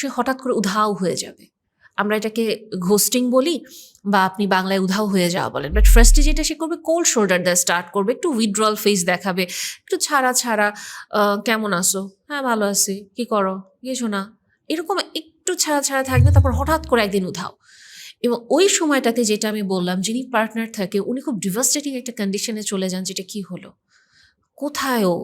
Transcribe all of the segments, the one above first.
সে হঠাৎ করে উধাও হয়ে যাবে। আমরা এটাকে ঘোস্টিং বলি বা আপনি বাংলায় উধাও হয়ে যাওয়া বলেন। বাট ফার্স্টে যেটা সে করবে কোল্ড শোল্ডার দেওয়া স্টার্ট করবে, একটু উইথড্রল ফেস দেখাবে, একটু ছাড়া ছাড়া কেমন আসো হ্যাঁ ভালো আছি, কি করো? কিছু না? এরকম একটু ছাড়া ছাড়া থাকবে তারপর হঠাৎ করে একদিন উধাও। এবং ওই সময়টাতে যেটা আমি বললাম, যিনি পার্টনার থাকে, উনি খুব ডিভাস্টেটিং একটা কন্ডিশনে চলে যান, যেটা কি হলো? কোথায় ও?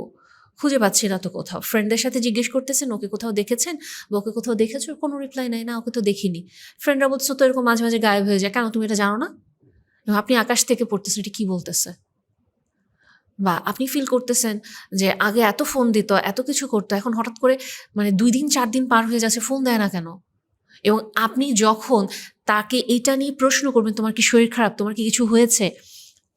খুঁজে পাচ্ছি না তো কোথাও। ফ্রেন্ডদের সাথে জিজ্ঞেস করতেছেন, ওকে কোথাও দেখেছেন? বা ওকে কোথাও দেখেছ? কোনো রিপ্লাই নাই, না, ওকে তো দেখিনি। ফ্রেন্ডরা বলছো তো এরকম মাঝে মাঝে গায়েব হয়ে যায়। কেন, তুমি এটা জানো না? আপনি আকাশ থেকে পড়তেছেন, এটা কী বলতেছে? বা আপনি ফিল করতেছেন যে আগে এত ফোন দিত, এত কিছু করতো, এখন হঠাৎ করে মানে দুই দিন, চার দিন পার হয়ে যাচ্ছে ফোন দেয় না কেন? এবং আপনি যখন তাকে এটা নিয়ে প্রশ্ন করবেন, তোমার কি শরীর খারাপ? তোমার কি কিছু হয়েছে?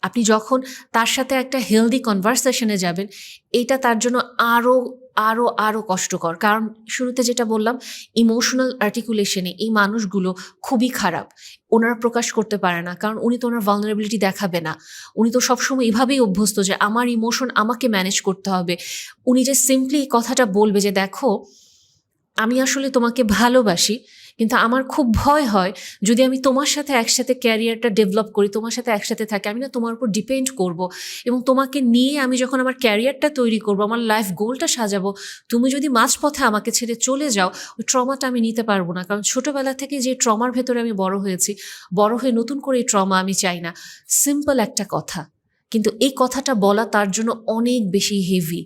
আপনি যখন তার সাথে একটা হেলদি কনভারসেশনে যাবেন, এটা তার জন্য আরও আরও আরও কষ্টকর। কারণ শুরুতে যেটা বললাম ইমোশনাল আর্টিকুলেশনে এই মানুষগুলো খুবই খারাপ। ওনারা প্রকাশ করতে পারে না। কারণ উনি তো ওনার ভালনারেবিলিটি দেখাবে না। উনি তো সবসময় এভাবেই অভ্যস্ত যে আমার ইমোশন আমাকে ম্যানেজ করতে হবে। উনি যে সিম্পলি কথাটা বলবে যে, দেখো, আমি আসলে তোমাকে ভালোবাসি কিন্তু আমার খুব ভয় হয় যদি আমি তোমার সাথে একসাথে ক্যারিয়ারটা ডেভেলপ করি, তোমার সাথে একসাথে থাকি, আমি না তোমার উপর ডিপেন্ড করব এবং তোমাকে নিয়ে আমি যখন আমার ক্যারিয়ারটা তৈরি করব, আমার লাইফ গোলটা সাজাবো, তুমি যদি মাঝপথে আমাকে ছেড়ে চলে যাও, ওই ট্রমাটা আমি নিতে পারব না। কারণ ছোটোবেলা থেকে যে ট্রমার ভেতরে আমি বড় হয়েছি, বড় হয়ে নতুন করে এই ট্রমা আমি চাই না। সিম্পল একটা কথা, কিন্তু এই কথাটা বলা তার জন্য অনেক বেশি হেভি